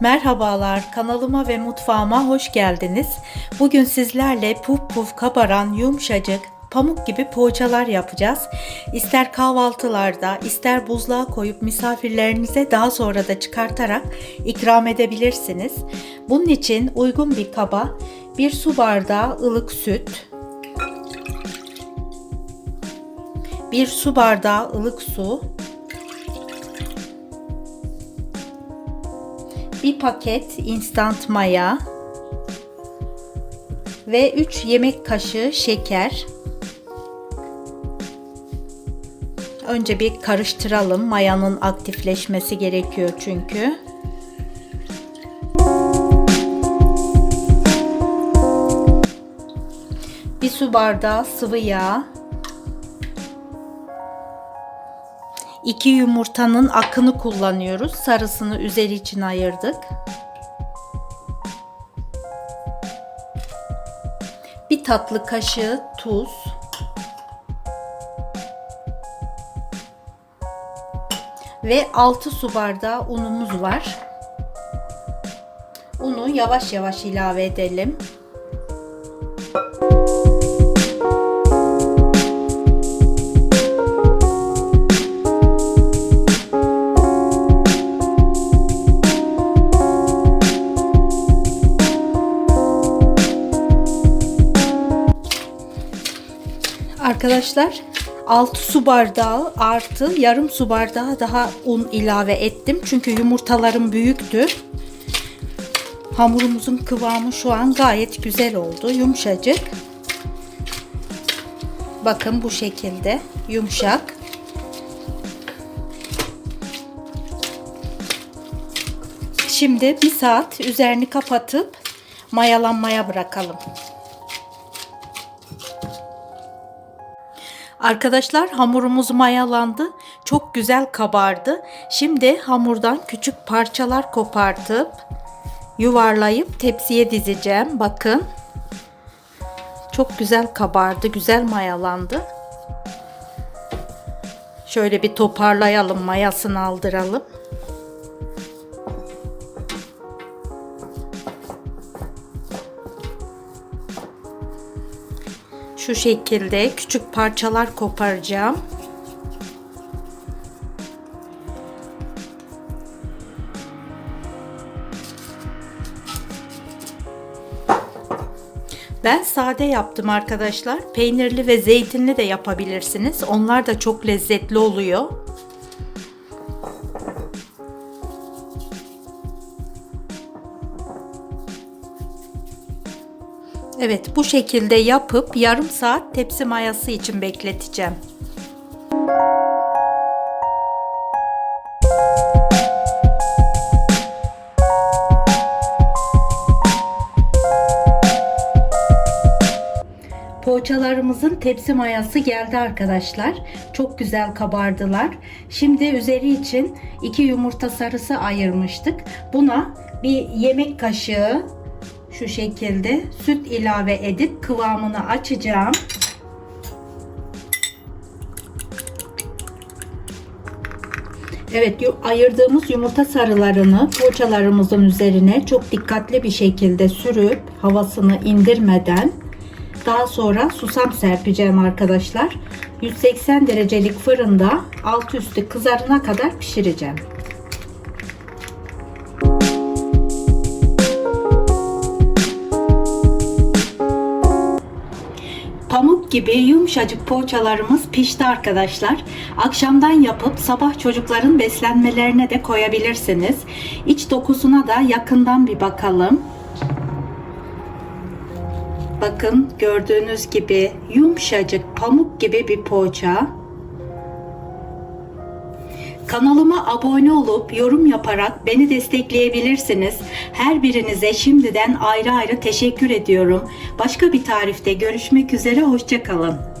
Merhabalar, kanalıma ve mutfağıma hoş geldiniz. Bugün sizlerle puf puf kabaran yumuşacık pamuk gibi poğaçalar yapacağız. İster kahvaltılarda, ister buzluğa koyup misafirlerinize daha sonra da çıkartarak ikram edebilirsiniz. Bunun için uygun bir kaba bir su bardağı ılık süt, bir su bardağı ılık su, bir paket instant maya ve 3 yemek kaşığı şeker. Önce bir karıştıralım. Mayanın aktifleşmesi gerekiyor çünkü. Bir su bardağı sıvı yağ. 2 yumurtanın akını kullanıyoruz. Sarısını üzeri için ayırdık. Bir tatlı kaşığı tuz. Ve 6 su bardağı unumuz var. Unu yavaş yavaş ilave edelim. Arkadaşlar 6 su bardağı artı yarım su bardağı daha un ilave ettim. Çünkü yumurtalarım büyüktü. Hamurumuzun kıvamı şu an gayet güzel oldu. Yumuşacık. Bakın bu şekilde yumuşak. Şimdi bir saat üzerini kapatıp mayalanmaya bırakalım. Arkadaşlar hamurumuz mayalandı. Çok güzel kabardı. Şimdi hamurdan küçük parçalar kopartıp yuvarlayıp tepsiye dizeceğim. Bakın. Çok güzel kabardı. Güzel mayalandı. Şöyle bir toparlayalım. Mayasını aldıralım. Şu şekilde küçük parçalar koparacağım. Ben sade yaptım arkadaşlar. Peynirli ve zeytinli de yapabilirsiniz. Onlar da çok lezzetli oluyor. Evet bu şekilde yapıp yarım saat tepsi mayası için bekleteceğim. Poğaçalarımızın tepsi mayası geldi arkadaşlar. Çok güzel kabardılar. Şimdi üzeri için 2 yumurta sarısı ayırmıştık. Buna bir yemek kaşığı şu şekilde süt ilave edip kıvamını açacağım. Evet ayırdığımız yumurta sarılarını poğaçalarımızın üzerine çok dikkatli bir şekilde sürüp havasını indirmeden daha sonra susam serpeceğim arkadaşlar. 180 derecelik fırında alt üstü kızarına kadar pişireceğim. Gibi yumuşacık poğaçalarımız pişti arkadaşlar. Akşamdan yapıp sabah çocukların beslenmelerine de koyabilirsiniz. İç dokusuna da yakından bir bakalım. Bakın gördüğünüz gibi yumuşacık pamuk gibi bir poğaça. Kanalıma abone olup yorum yaparak beni destekleyebilirsiniz. Her birinize şimdiden ayrı ayrı teşekkür ediyorum. Başka bir tarifte görüşmek üzere, hoşçakalın.